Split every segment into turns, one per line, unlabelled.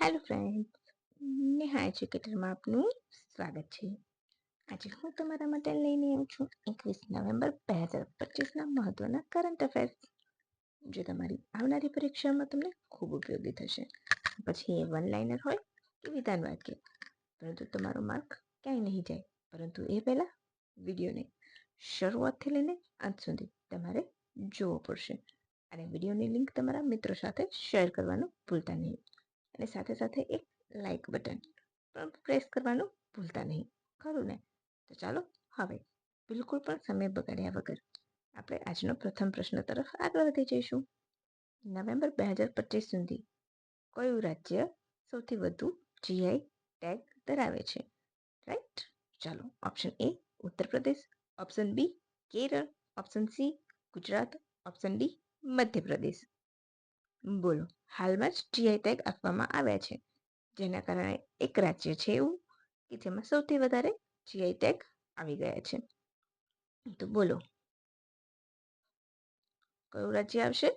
Hello friend Neha એજ્યુકેટરમાં આપનું સ્વાગત છે. આજે હું તમારા માટે લઈને આવું છું એકવીસ નવેમ્બર બે હજાર પચીસના મહત્વના કરંટ અફેર્સ જે તમારી આવનારી પરીક્ષામાં તમને ખૂબ ઉપયોગી થશે. પછી એ વન લાઇનર હોય કે વિધાન વાક્ય. પરંતુ તમારો માર્ક ક્યાંય નહીં જાય. પરંતુ એ પહેલાં વિડીયોને શરૂઆતથી લઈને અંત સુધી તમારે જોવો પડશે. અને વિડીયોની લિંક તમારા મિત્રો સાથે શેર કરવાનું ભૂલતા નહીં. અને સાથે સાથે એક લાઈક બટન પણ પ્રેસ કરવાનું ભૂલતા નહીં. ખરું ને? તો ચાલો હવે બિલકુલ પણ સમય બગાડ્યા વગર આપણે આજનો પ્રથમ પ્રશ્ન તરફ આગળ વધી જઈશું. નવેમ્બર બે હજાર પચીસ સુધી કયું રાજ્ય સૌથી વધુ જીઆઈ ટેગ ધરાવે છે? રાઈટ ચાલો option A Uttar Pradesh option B Kerala option C Gujarat option D Madhya Pradesh. બોલો, હાલમાં જ જીઆઈ ટેગ આપવામાં આવ્યા છે, જેના કારણે એક રાજ્ય છે એવું કે જેમાં સૌથી વધારે જીઆઈ ટેગ આવી ગયા છે. તો બોલો. કયું રાજ્ય આવશે?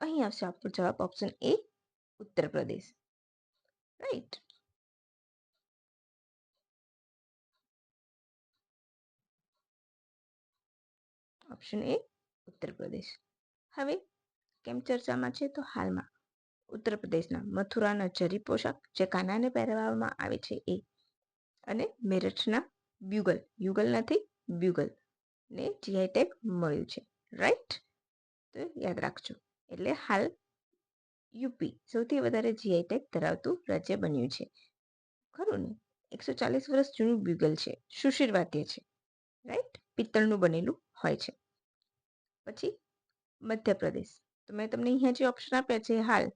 અહીં આવશે આપણો જવાબ option A Uttar Pradesh. Right option A Uttar પ્રદેશ. હવે કેમ ચર્ચામાં છે? તો હાલમાં. ઉત્તર પ્રદેશના મથુરાના જરી પોશાક જે કાનાને પહેરવામાં આવે છે એ. અને મેરઠના બ્યુગલ યુગલ નથી બ્યુગલ ને જીઆઈ ટેગ મળ્યું છે. રાઈટ તો યાદ રાખજો. એટલે હાલ યુપી સૌથી વધારે જીઆઈ ટેગ ધરાવતું રાજ્ય બન્યું છે. ખરું ને? એકસો ચાલીસ વર્ષ જૂનું બ્યુગલ છે. સુશીર વાદ્ય છે. રાઈટ પિત્તળનું બનેલું હોય છે. પછી મધ્યપ્રદેશ. તો મેં તમને અહીંયા જે ઓપ્શન આપ્યા છે, હાલ,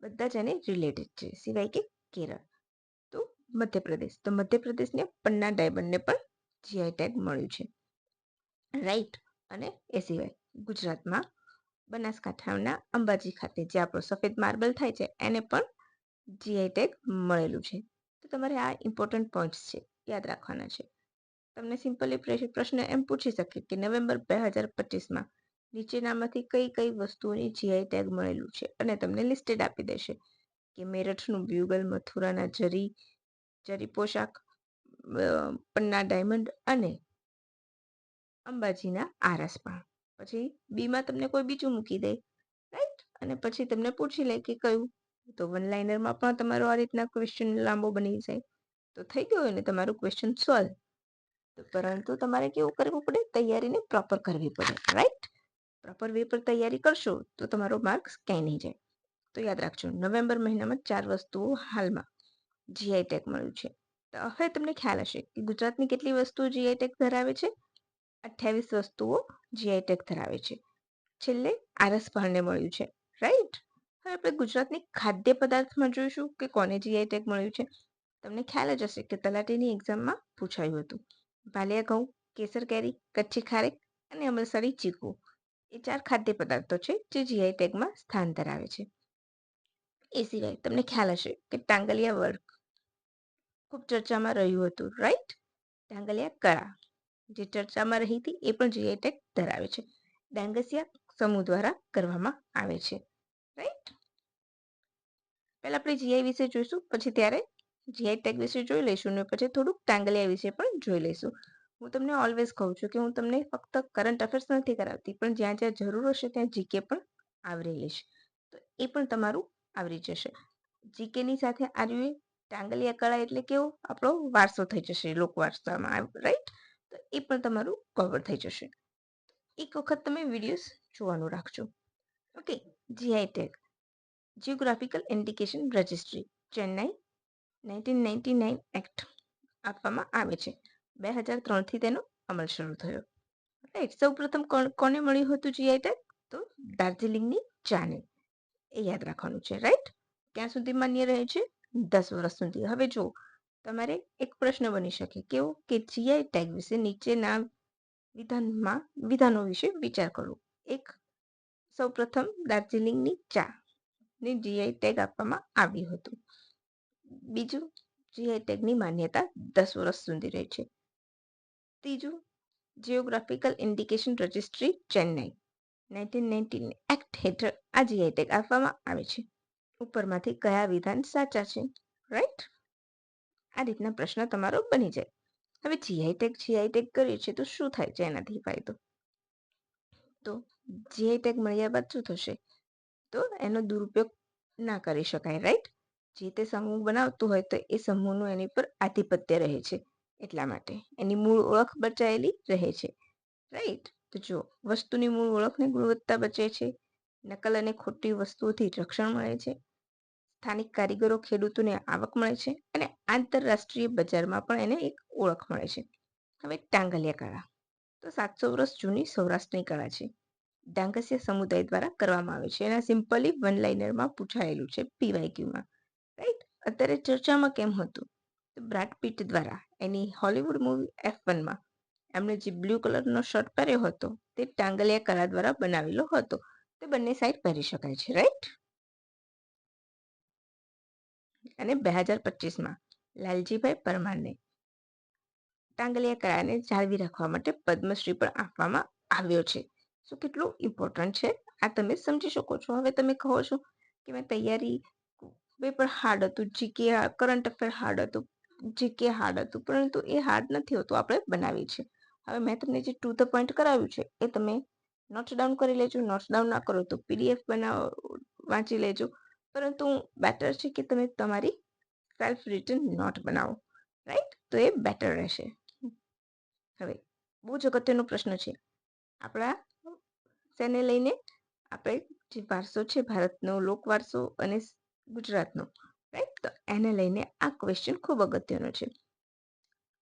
બધા જ એને રિલેટેડ છે. સિવાય કે કેરળ. તો મધ્યપ્રદેશ. તો મધ્યપ્રદેશને પન્ના ડાયમંડને પણ જીઆઈ ટેગ મળ્યું છે. રાઈટ અને એ સિવાય ગુજરાતમાં બનાસકાંઠાના અંબાજી ખાતે જે આપણો સફેદ માર્બલ થાય છે, એને પણ જીઆઈ ટેગ મળેલું છે. તો તમારે આ ઇમ્પોર્ટન્ટ પોઈન્ટ્સ છે, યાદ રાખવાના છે. તમને સિમ્પલી પ્રશ્ન એમ પૂછી શકે કે નવેમ્બર બે હજાર પચીસમાં નીચેનામાંથી કઈ કઈ વસ્તુઓની જીઆઈ ટેગ મળેલું છે અને તમને લિસ્ટેડ આપી દેશે કે મેરઠનું બ્યુગલ, મથુરાના જરી જરી પોશાક પન્ના ડાયમંડ અને અંબાજીના આરસ પણ. પછી બીમાં તમને કોઈ બીજું મૂકી દે રાઈટ અને પછી તમને પૂછી લે કે કયું? તો વન લાઇનરમાં પણ તમારો આ રીતના ક્વેશ્ચન લાંબો બની જાય. તો થઈ ગયો ને તમારું ક્વેશ્ચન સોલ્વ પરંતુ તમારે કેવું કરવું પડે? તૈયારીને પ્રોપર કરવી પડે રાઈટ પ્રોપર વે પર તૈયારી કરશો, તો તમારો માર્ક્સ ક્યાંય નહીં જાય. તો યાદ રાખજો, નવેમ્બર મહિનામાં ચાર વસ્તુઓ હાલમાં જીઆઈ ટેગ મળ્યું છે. તો હવે તમને ખ્યાલ હશે કે ગુજરાતની કેટલી વસ્તુઓ જીઆઈ ટેગ ધરાવે છે? અઠ્યાવીસ વસ્તુઓ જીઆઈ ટેગ ધરાવે છે. છેલ્લે આરસ પાળને મળ્યું છે રાઈટ હવે આપણે ગુજરાતની ખાદ્ય પદાર્થમાં જોઈશું કે કોને જીઆઈ ટેગ મળ્યું છે. તમને ખ્યાલ જ હશે કે તલાટીની એક્ઝામમાં પૂછાયું હતું. ભાલિયા ઘઉં, કેસર કેરી, કચ્છી ખારેક અને અમલસારી ચીકુ. એ ચાર ખાદ્ય પદાર્થો છે જે જીઆઈ ટેગમાં સ્થાન ધરાવે છે. એ સિવાય તમને ખ્યાલ હશે કે ટાંગલિયા વર્ક ખૂબ ચર્ચામાં રહ્યું હતું રાઈટ ટાંગલિયા કળા, જે ચર્ચામાં રહી હતી, એ પણ જીઆઈ ટેગ ધરાવે છે. ડાંગસિયા સમૂહ દ્વારા કરવામાં આવે છે રાઈટ પહેલા આપણે જીઆઈ વિશે જોઈશું, પછી ત્યારે જીઆઈ ટેગ વિશે જોઈ લઈશું ને પછી થોડુંક ટાંગલિયા વિશે પણ જોઈ લઈશું. હું તમને ઓલવેઝ કહું છું કે હું તમને ફક્ત કરંટ અફેર્સ નથી કરાવતી, પણ જ્યાં જ્યાં જરૂર હશે ત્યાં જીકે પણ આવરી લઈશ. તો એ પણ તમારું આવરી જશે. જીકેની સાથે આવ્યું ટાંગલિયા કળા એટલે કેવો આપણો વારસો થઈ જશે લોકવારસામાં રાઈટ તો એ પણ તમારું કવર થઈ જશે. એક વખત તમે વિડીયોઝ જોવાનું રાખજો. Okay GI tag geographical indication registry Chennai nineteen ninety nine act આપવામાં આવે છે. બે હજાર ત્રણથી તેનો અમલ શરૂ થયો. રાઈટ સૌ પ્રથમ કોને મળ્યું હતું જીઆઈ ટેગ તો દાર્જિલિંગની ચાને એ યાદ રાખવાનું છે, રાઈટ? ક્યાં સુધી માન્ય રહે છે? દસ વર્ષ સુધી. હવે જો તમારે એક પ્રશ્ન બની શકે કેવો? કે જીઆઈ ટેગ વિશે નીચેના વિધાનમાં, વિધાનો વિશે વિચાર કરો. એક સૌ પ્રથમ દાર્જિલિંગની ચા ને જીઆઈ ટેગ આપવામાં આવ્યું હતું. બીજું જીઆઈ ટેગની માન્યતા દસ વર્ષ સુધી રહે છે. ત્રીજું geographical indication registry Chennai nineteen nineteen act હેઠળ આ જીઆઈ ટેગ આપવામાં આવે છે. ઉપરમાંથી કયા વિધાન સાચા છે? રાઈટ આ રીતના પ્રશ્ન તમારો બની જાય. હવે જીઆઈ ટેગ જીઆઈ ટેગ કરીએ છીએ તો શું થાય છે એનાથી ફાયદો? તો જીઆઈ ટેગ મળ્યા બાદ શું થશે? તો એનો દુરુપયોગ ના કરી શકાય રાઈટ જે તે સમૂહ બનાવતું હોય તો એ સમૂહનું એની પર આધિપત્ય રહે છે. એટલા માટે. એની મૂળ ઓળખ બચાયેલી રહે છે. રાઈટ તો જો વસ્તુની મૂળ ઓળખને ગુણવત્તા બચે છે. નકલ અને ખોટી વસ્તુઓથી રક્ષણ મળે છે. સ્થાનિક કારીગરો ખેડૂતોને આવક મળે છે અને આંતરરાષ્ટ્રીય બજારમાં પણ એને એક ઓળખ મળે છે. હવે ટાંગલિયા કળા. તો સાતસો વર્ષ જૂની સૌરાષ્ટ્રની કળા છે. ડાંગસ્ય સમુદાય દ્વારા કરવામાં આવે છે એના સિમ્પલી વન લાઇનરમાં પૂછાયેલું છે પીવાયક્યુમાં રાઈટ અત્યારે ચર્ચામાં કેમ હતું? તો પીટ દ્વારા એની હોલિવૂડ મૂવી એફ વનમાં એમણે જે બ્લુ કલરનો શર્ટ પહેર્યો હતો, તે ટાંગલિયા કળા દ્વારા બનાવેલો હતો. તે બંને સાઈડ પહેરી શકાય છે રાઈટ અને બે હજાર પચીસમાં લાલજીભાઈ પરમારને ટાંગલિયા કળાને જાળવી રાખવા માટે પદ્મશ્રી પણ આપવામાં આવ્યો છે. શું કેટલું ઇમ્પોર્ટન્ટ છે? આ તમે સમજી શકો છો. હવે તમે કહો છો કે મેં તૈયારી પેપર હાર્ડ હતું જીકે કરંટ અફેર હાર્ડ હતું જીકે હાર્ડ હતું, પરંતુ એ હાર્ડ નથી હોતું, આપણે બનાવી છે. હવે મેં તમને જે ટુ ધ પોઈન્ટ કરાવ્યું છે, એ તમે નોટ ડાઉન કરી લેજો નોટ ડાઉન ના કરો તો પીડીએફ બનાવો, વાંચી લેજો. પરંતુ બેટર છે કે તમે તમારી સેલ્ફ રિટન નોટ બનાવો રાઈટ તો એ બેટર રહેશે. હવે, બહુ જ અગત્યનો પ્રશ્ન છે. આપણા શેને લઈને આપણે જે વારસો છે, ભારતનો લોકવારસો અને ગુજરાતનો રાઈટ તો એને લઈને આ ક્વેશ્ચન ખૂબ અગત્યનો છે.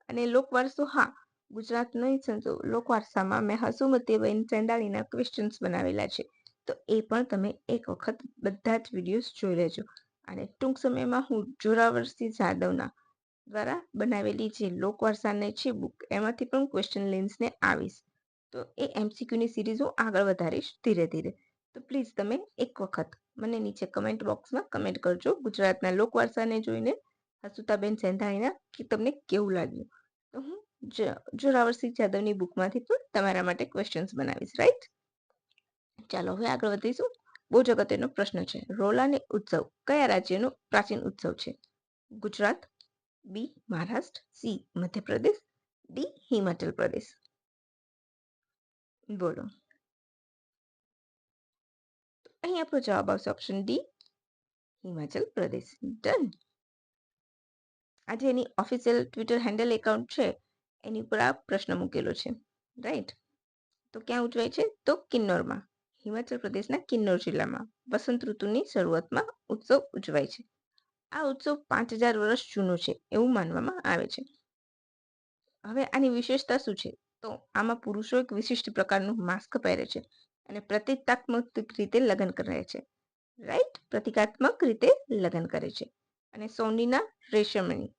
અને લોકવારસો હા ગુજરાતની સંતો, લોકવારસામાં મેં હસુમતીબેન ચંડાળીના ક્વેશ્ચન્સ બનાવેલા છે. તો એ પણ તમે એક વખત બધા જ વિડીયોઝ જોઈ લેજો. અને ટૂંક સમયમાં હું જોરાવરસિંહ જાદવના દ્વારા બનાવેલી જે લોકવારસાને છે બુક એમાંથી પણ ક્વેશ્ચન લેન્સને આવીશ. તો એ એમસીક્યુની સિરીઝ હું આગળ વધારીશ ધીરે ધીરે. તો પ્લીઝ તમે એક વખત મને નીચે કમેન્ટ બોક્સમાં કમેન્ટ કરજો. ગુજરાતના લોકવારસાને જોઈને, હસુતાબેન સેંધાણીના, કે તમને કેવું લાગ્યું? તો હું જોરાવરસિંહ જાદવની બુકમાંથી પણ તમારા માટે ક્વેશ્ચન્સ બનાવીશ રાઈટ ચાલો, હવે આગળ વધીશું. બહુ જ અગત્યનો પ્રશ્ન છે. રોલાને ઉત્સવ, કયા રાજ્યનો પ્રાચીન ઉત્સવ છે? Gujarat, B, Maharashtra, C, Madhya Pradesh, D, Himachal Pradesh. બોલો. અહીં આપણો જવાબ આવશે option D Himachal Pradesh. Done આજે એની ઓફિશિયલ ટ્વિટર હેન્ડલ એકાઉન્ટ છે, એની ઉપર આ પ્રશ્ન મૂકેલો છે. રાઈટ તો ક્યાં ઉજવાય છે? તો કિન્નોરમાં, હિમાચલ પ્રદેશના કિન્નોર જિલ્લામાં. વસંત ઋતુની શરૂઆતમાં ઉત્સવ ઉજવાય છે. આ ઉત્સવ પાંચ હજાર વર્ષ જૂનો છે, એવું માનવામાં આવે છે. હવે આની વિશેષતા શું છે? તો આમાં પુરુષો એક વિશિષ્ટ પ્રકારનું માસ્ક પહેરે છે. અને પ્રતિકાત્મક રીતે લગ્ન કરે છે. રાઈટ પ્રતિકાત્મક રીતે લગ્ન કરે છે. અને સોનીના રેશમની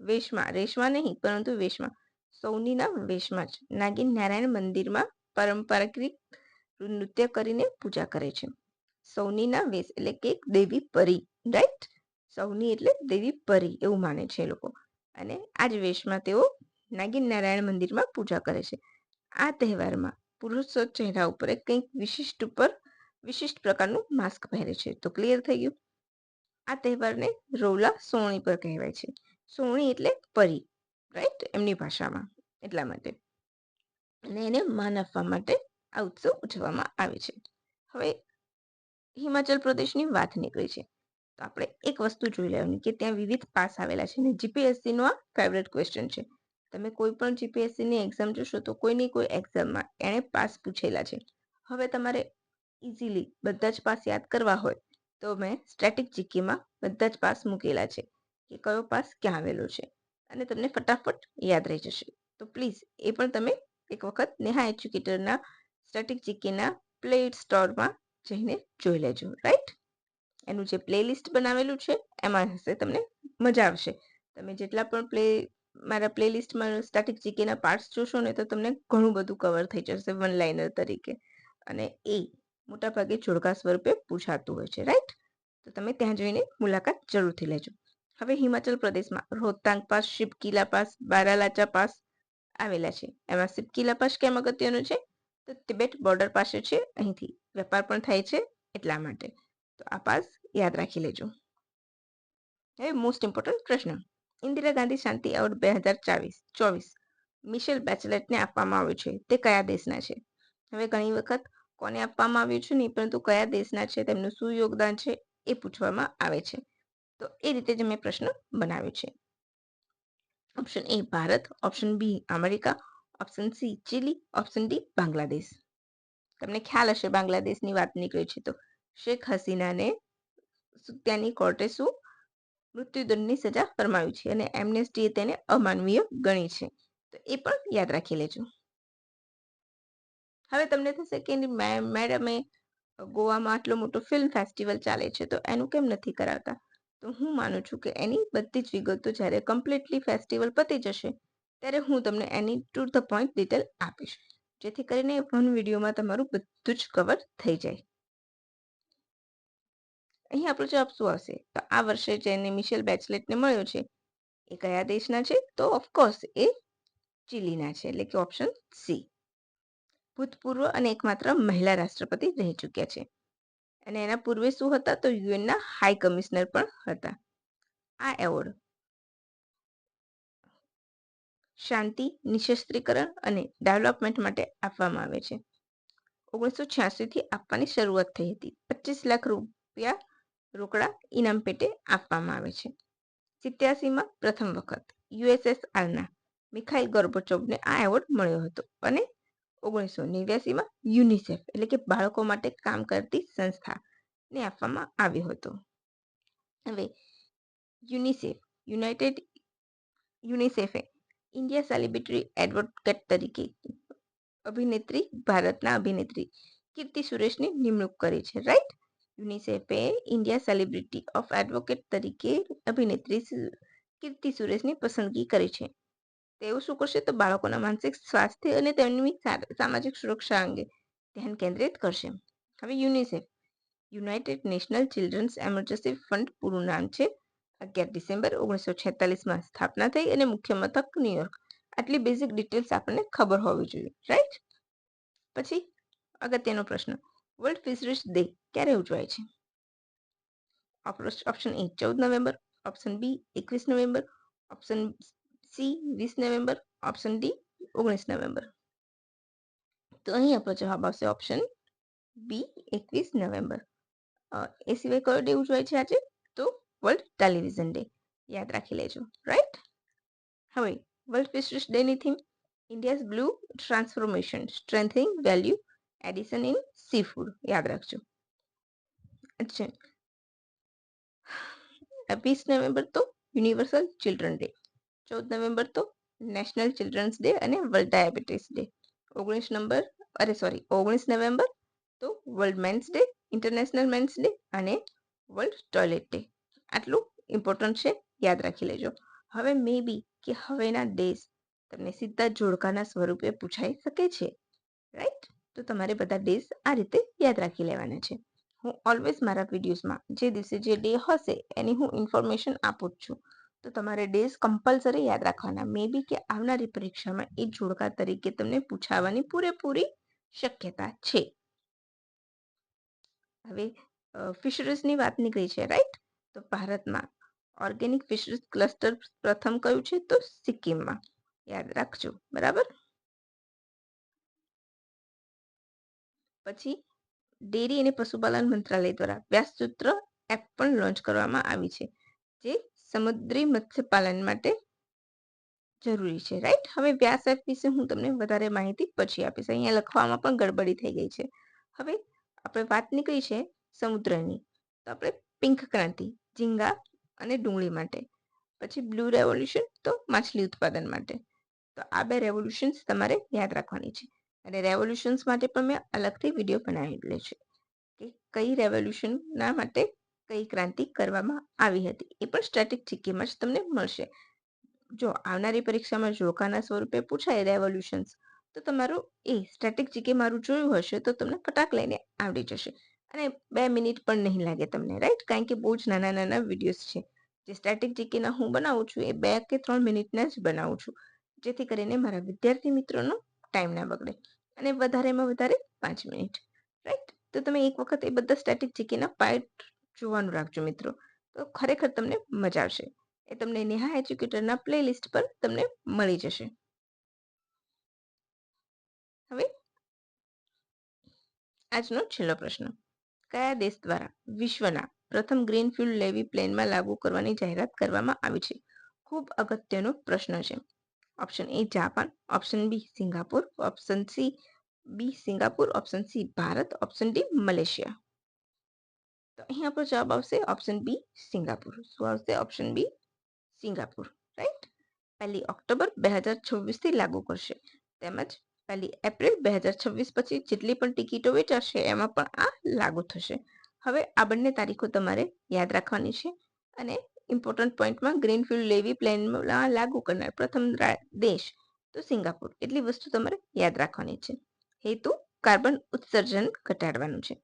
વેશમાં, રેશમાં નહીં, પરંતુ વેશમાં. સૌનીના વેશમાં જ નાગિન નારાયણ મંદિરમાં પારંપરિક નૃત્ય કરીને પૂજા કરે છે. સૌનીના વેશ એટલે કે દેવી પરી. રાઈટ સૌની એટલે દેવી પરી એવું માને છે એ લોકો. અને આ જ વેશમાં તેઓ નાગિન નારાયણ મંદિરમાં પૂજા કરે છે. આ તહેવારમાં પુરુષો ચહેરા ઉપર કંઈક વિશિષ્ટ ઉપર વિશિષ્ટ પ્રકારનું માસ્ક પહેરે છે. તો ક્લિયર થઈ ગયું? આ તહેવારને રોલા સોણી પર કહેવાય છે. સોણી એટલે પરી રાઈટ એમની ભાષામાં એટલા માટે. અને એને માન આપવા માટે આ ઉત્સવ ઉજવવામાં આવે છે. હવે હિમાચલ પ્રદેશની વાત નીકળી છે. તો આપણે એક વસ્તુ જોઈ લેવાની કે ત્યાં વિવિધ પાસ આવેલા છે અને જીપીએસસીનો આ ફેવરેટ ક્વેશ્ચન છે. તમે કોઈ પણ જીપીએસસીની એક્ઝામ જોશો તો કોઈની કોઈ એક્ઝામમાં એણે પાસ પૂછેલા છે. હવે તમારે ઇઝીલી બધા જ પાસ યાદ કરવા હોય તો મેં સ્ટેટિક જીકેમાં બધા જ પાસ મૂકેલા છે કે કયો પાસ ક્યાં આવેલો છે અને તમને ફટાફટ યાદ રહી જશે. તો પ્લીઝ એ પણ તમે એક વખત નેહા એજ્યુકેટરના સ્ટેટિક જીકેના પ્લે સ્ટોરમાં જઈને જોઈ લેજો રાઈટ એનું જે પ્લેલિસ્ટ બનાવેલું છે એમાં હશે તમને મજા આવશે. તમે જેટલા પણ પ્લે મારા પ્લેલિસ્ટમાં સ્ટેટિક જીકેના પાર્ટ્સ જોશો ને તો તમને ઘણું બધું કવર થઈ જશે વન લાઇનર તરીકે. અને એ મોટાભાગે જોડકા સ્વરૂપે પૂછાતું હોય છે રાઈટ તો તમે ત્યાં જઈને મુલાકાત જરૂરથી લેજો. હવે હિમાચલ પ્રદેશમાં Rohtang pass Shipki La pass, Baralacha pass આવેલા છે. એમાં શિપકીલા પાસ કેમ અગત્યનું છે? તો તિબેટ બોર્ડર પાસે છે. અહીંથી વેપાર પણ થાય છે એટલા માટે. તો આ પાસ યાદ રાખી લેજો. હવે મોસ્ટ ઇમ્પોર્ટન્ટ પ્રશ્ન. ઇન્દિરા ગાંધી શાંતિ એવોર્ડ બે હજાર ચાવીસ, ચોવીસ. મિશેલ બેચલેટને આપવામાં આવ્યું છે. તે કયા દેશના છે? હવે ઘણી વખત કોને આપવામાં આવ્યું છે નહીં, પરંતુ કયા દેશના છે, તેમનું શું યોગદાન છે એ પૂછવામાં આવે છે. તો એ રીતે જ મેં પ્રશ્ન બનાવ્યો છે. Option A Bharat, option B America, option C Chile, option D Bangladesh. તમને ખ્યાલ હશે બાંગ્લાદેશની વાત નીકળી છે તો શેખ હસીનાને ત્યાંની કોર્ટે શું મૃત્યુદંડની સજા ફરમાવી છે અને એમનેસ્ટીએ તેને અમાનવીય ગણી છે. તો એ પણ યાદ રાખી લેજો. હવે તમને થશે કે મેડમે ગોવામાં આટલો મોટો ફિલ્મ ફેસ્ટિવલ ચાલે છે તો એનું કેમ નથી કરાવતા? તો હું માનું છું કે એની બધી જ વિગતો જ્યારે કમ્પ્લીટલી ફેસ્ટિવલ પતી જશે, ત્યારે હું તમને એની ટુ ધ પોઈન્ટ ડિટેલ આપીશ. જેથી કરીને વન વિડીયોમાં તમારું બધું જ કવર થઈ જાય. અહીં આપણો જવાબ શું આવશે? તો આ વર્ષે જેને મિશેલ બેચલેટને મળ્યો છે, એ કયા દેશના છે? તો ઓફકોર્સ એ ચીલીના છે. એટલે કે ઓપ્શન સી ભૂતપૂર્વ અને એકમાત્ર મહિલા રાષ્ટ્રપતિ રહી ચૂક્યા છે. અને એના પૂર્વે શું હતા? તો યુએનના હાઈ કમિશનર પણ હતા. આ એવોર્ડ શાંતિ, નિશસ્ત્રીકરણ અને ડેવલપમેન્ટ માટે આપવામાં આવે છે. ઓગણીસો છ્યાસીથી આપવાની શરૂઆત થઈ હતી. પચીસ લાખ રૂપિયા રોકડા ઇનામ પેટે આપવામાં આવે છે. સિત્યાસીમાં પ્રથમ વખત યુએસએસઆરના મિખાઈલ ગોર્બોચોવને આ એવોર્ડ મળ્યો હતો અને ઓગણીસો નેવ્યાસીમાં યુનિસેફ એટલે કે બાળકો માટે કામ કરતી સંસ્થાને આપવામાં આવ્યો હતો. હવે યુનિસેફ, યુનાઇટેડ યુનિસેફે ઇન્ડિયા સેલિબ્રિટી એડવોકેટ તરીકે અભિનેત્રી, ભારતના અભિનેત્રી કીર્તિ સુરેશની નિમણૂક કરી છે, રાઈટ? યુનિસેફે ઇન્ડિયા સેલિબ્રિટી ઓફ એડવોકેટ તરીકે અભિનેત્રી કીર્તિ સુરેશની પસંદગી કરી છે. તેઓ શું કરશે તો બાળકોના માનસિક સ્વાસ્થ્ય અને તેમની સામાજિક સુરક્ષા અંગે ધ્યાન કેન્દ્રિત કરશે. હવે UNICEF, united national children's emergency fund પૂરું નામ છે. અગિયાર ડિસેમ્બર ઓગણીસો છેતાલીસમાં સ્થાપના થઈ અને મુખ્ય મથક ન્યુયોર્ક. આટલી બેઝિક ડિટેલ્સ આપણને ખબર હોવી જોઈએ રાઈટ પછી અગત્યનો પ્રશ્ન. વર્લ્ડ ફિશરીઝ ડે ક્યારે ઉજવાય છે? ઓપ્શન એ ચૌદ નવેમ્બર. ઓપ્શન બી એકવીસ નવેમ્બર. ઓપ્શન સી વીસ નવેમ્બર. ઓપ્શન ડી ઓગણીસ નવેમ્બર. તો અહીં આપણો જવાબ આવશે ઓપ્શન બી એકવીસ નવેમ્બર. એ સિવાય કયો ડે ઉજવાય છે આજે? તો વર્લ્ડ ટેલિવિઝન ડે યાદ રાખી લેજો. રાઈટ હવે world fisheries Danny theme India's blue transformation strengthening value addition in seafood, યાદ રાખજો. અચ્છા. વીસ નવેમ્બર તો યુનિવર્સલ ચિલ્ડ્રન ડે, ચૌદ નવેમ્બર તો નેશનલ ચિલ્ડ્રન્સ ડે અને વર્લ્ડ ડાયાબિટીસ ડે, ઓગણીસ નંબર અરે સોરી, ઓગણીસ નવેમ્બર તો world men's day, international men's day અને વર્લ્ડ ટોયલેટ ડે. આટલું ઇમ્પોર્ટન્ટ છે, યાદ રાખી લેજો. હવે મે બી કે હવેના ડેઝ તમને સીધા જોડકાના સ્વરૂપે પૂછાઈ શકે છે રાઈટ તો તમારે બધા ડેઝ આ રીતે યાદ રાખી લેવાના છે. હું ઓલવેઝ મારા વિડીયોઝમાં જે દિવસે જે ડે હશે એની હું ઇન્ફોર્મેશન આપું જ છું. તો તમારે ડેઝ કમ્પલસરી યાદ રાખવાના. મે બી કે આવનારી પરીક્ષામાં એ જોડકા તરીકે તમને પૂછાવાની પૂરેપૂરી શક્યતા છે. હવે ફિશરીઝની વાત નીકળી છે રાઈટ તો ભારતમાં ઓર્ગેનિક ફિશરીઝ ક્લસ્ટર પ્રથમ કયું છે? તો સિક્કિમમાં. યાદ રાખજો. બરાબર? પછી ડેરી અને પશુપાલન મંત્રાલય દ્વારા વ્યાસસૂત્ર એપ પણ લોન્ચ કરવામાં આવી છે, જે સમુદ્રી મત્સ્યપાલન માટે જરૂરી છે, રાઈટ? હવે વ્યાસ એપ વિશે હું તમને વધારે માહિતી પછી આપીશ. અહીંયા લખવામાં પણ ગડબડી થઈ ગઈ છે. હવે આપણે વાત નીકળી છે સમુદ્રની. તો આપણે પિંક ક્રાંતિ, ઝીંગા અને ડુંગળી માટે. પછી બ્લુ રેવોલ્યુશન તો માછલી ઉત્પાદન માટે. તો આ બે રેવોલ્યુશન્સ તમારે યાદ રાખવાની છે. અને રેવોલ્યુશન્સ માટે પણ મેં અલગથી વીડિયો બનાવેલો છે કે કઈ રેવોલ્યુશનના માટે કઈ ક્રાંતિ કરવામાં આવી હતી. એ પણ સ્ટેટિક જીકેમાં જ તમને મળશે. જો આવનારી પરીક્ષામાં જોકાના સ્વરૂપે પૂછાય રેવોલ્યુશન્સ તો તમારું એ સ્ટેટિક જીકે મારું જોયું હશે તો તમને ફટાક લઈને આવડી જશે. અને બે મિનિટ પણ નહીં લાગે તમને રાઈટ કારણ કે બહુ જ નાના નાના વિડીયોઝ છે. જે સ્ટેટિક જીકેના હું બનાવું છું એ બે કે ત્રણ મિનિટના જ બનાવું છું. જેથી કરીને મારા વિદ્યાર્થી મિત્રોનો ટાઈમ ના બગડે. અને વધારેમાં વધારે પાંચ મિનિટ. રાઈટ તો તમે એક વખત એ બધા સ્ટેટિક જીકેના પાર્ટ જોવાનું રાખજો મિત્રો. તો ખરેખર તમને મજા આવશે. એ તમને નેહા એજ્યુકેટરના પ્લેલિસ્ટ પર તમને મળી જશે. હવે આજનો છેલ્લો પ્રશ્ન. કયા દેશ દ્વારા વિશ્વના પ્રથમ ગ્રીન ફ્યુલ લેવી પ્લેનમાં લાગુ કરવાની જાહેરાત કરવામાં આવી છે? ખૂબ અગત્યનો પ્રશ્ન છે. Option A Japan option B Singapore option C B Singapore option C Bharat option D Malaysia તો અહીંયા પર જવાબ આવશે ઓપ્શન બી સિંગાપુર શું આવશે ઓપ્શન બી સિંગાપુર રાઈટ પહેલી ઓક્ટોબર બે હજાર છવ્વીસથી લાગુ કરશે તેમજ પહેલી એપ્રિલ બે હજાર છવ્વીસ પછી જેટલી પણ ટિકિટો વેચાશે, એમાં પણ આ લાગુ થશે. હવે આ બંને તારીખો તમારે યાદ રાખવાની છે અને ઇમ્પોર્ટન્ટ પોઈન્ટમાં ગ્રીન ફ્યુલ લેવી પ્લેનમાં લાગુ કરનાર પ્રથમ દેશ તો સિંગાપુર. એટલી વસ્તુ તમારે યાદ રાખવાની છે. હેતુ, કાર્બન ઉત્સર્જન ઘટાડવાનું છે.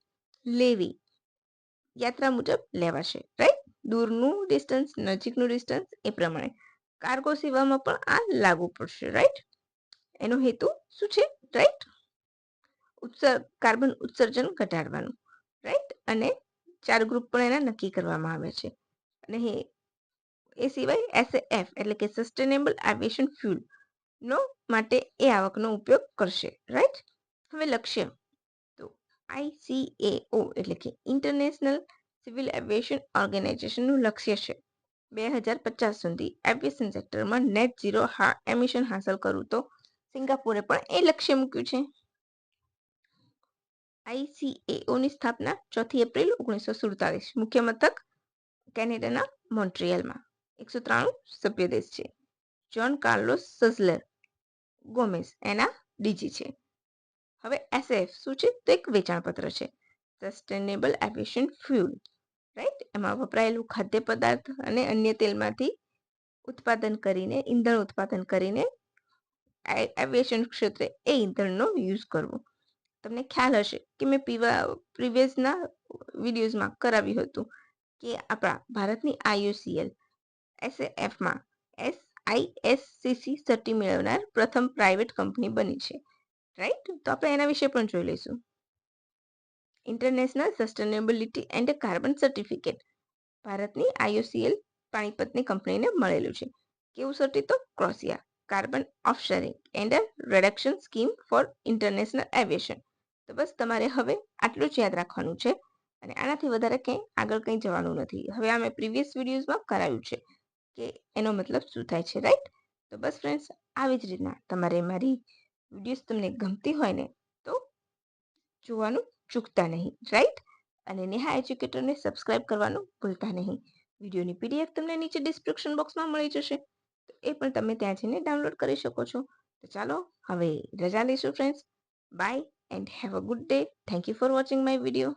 લેવી, યાત્રા મુજબ લેવાશે રાઈટ દૂરનું ડિસ્ટન્સ નજીકનું ડિસ્ટન્સ એ પ્રમાણે. કાર્ગો સેવામાં પણ આ લાગુ પડશે રાઈટ એનો હેતુ શું છે? રાઈટ ઉત્સર્ગ કાર્બન ઉત્સર્જન ઘટાડવાનું રાઈટ અને ચાર ગ્રુપ પણ એના નક્કી કરવામાં આવે છે. અને એ સિવાય એસએએફ એટલે કે સસ્ટેનેબલ એવિએશન ફ્યુલ નો માટે એ આવકનો ઉપયોગ કરશે રાઈટ હવે લક્ષ્ય. તો આઈસીએઓ એટલે કે ઇન્ટરનેશનલ સિવિલ એવિએશન ઓર્ગેનાઇઝેશનનું લક્ષ્ય છે. બે હજાર પચાસ સુધી એવિએશન સેક્ટરમાં નેટ ઝીરો એમિશન હાંસલ કરવું તો સિંગાપુરે પણ એ લક્ષ્ય મૂક્યું છે. આઈસીએઓની સ્થાપના ચોથી એપ્રિલ ઓગણીસો સુડતાલીસ, મુખ્ય મથક કેનેડાના મોન્ટ્રિયલમાં. એકસો ત્રાણું સભ્ય દેશ છે. જોન કાર્લોસ સઝલર ગોમેસ એના ડીજી છે. હવે એસએફ શું છે? તો એક વેચાણપત્ર છે. સસ્ટેનેબલ એવિએશન ફ્યુલ રાઈટ એમાં વપરાયેલું ખાદ્ય પદાર્થ અને અન્ય તેલમાંથી ઉત્પાદન કરીને, ઈંધણ ઉત્પાદન કરીને એવિએશન ક્ષેત્રે એ ઈંધણનો યુઝ કરવો. તમને ખ્યાલ હશે કે મેં પીવા પ્રિવિયસના વિડીયોઝમાં કરાવ્યું હતું કે આપણા ભારતની આઈયુસીએલ એસએફમાં એસ આઈએસસીસી સર્ટી મેળવનાર પ્રથમ પ્રાઇવેટ કંપની બની છે. રાઈટ તો આપણે એના વિશે પણ જોઈ લઈશું. International sustainability and carbon certificate ભારતની આઈઓસીએલ પાણીપતની કંપનીને મળેલું છે. કેવું સર્ટી તો? CORSIA carbon offsetting and reduction scheme for international aviation તો બસ તમારે હવે આટલું જ યાદ રાખવાનું છે. અને આનાથી વધારે કંઈ આગળ કંઈ જવાનું નથી. હવે આ મેં પ્રીવિયસ વિડીયોઝમાં કરાવ્યું છે. કે એનો મતલબ શું થાય છે રાઈટ તો બસ ફ્રેન્ડ્સ આવી જ રીતના તમારે મારી વિડીયોઝ તમને ગમતી હોય ને, તો જોવાનું ચૂકતા નહીં રાઈટ અને નેહા એજ્યુકેટરને સબસ્ક્રાઇબ કરવાનું ભૂલતા નહીં. વિડીયોની પીડીએફ તમને નીચે ડિસ્ક્રિપ્શન બોક્સમાં મળી જશે. તો એ પણ તમે ત્યાં જઈને ડાઉનલોડ કરી શકો છો. તો ચાલો, હવે રજા લઈશું friends bye and have a good day thank you for watching my video.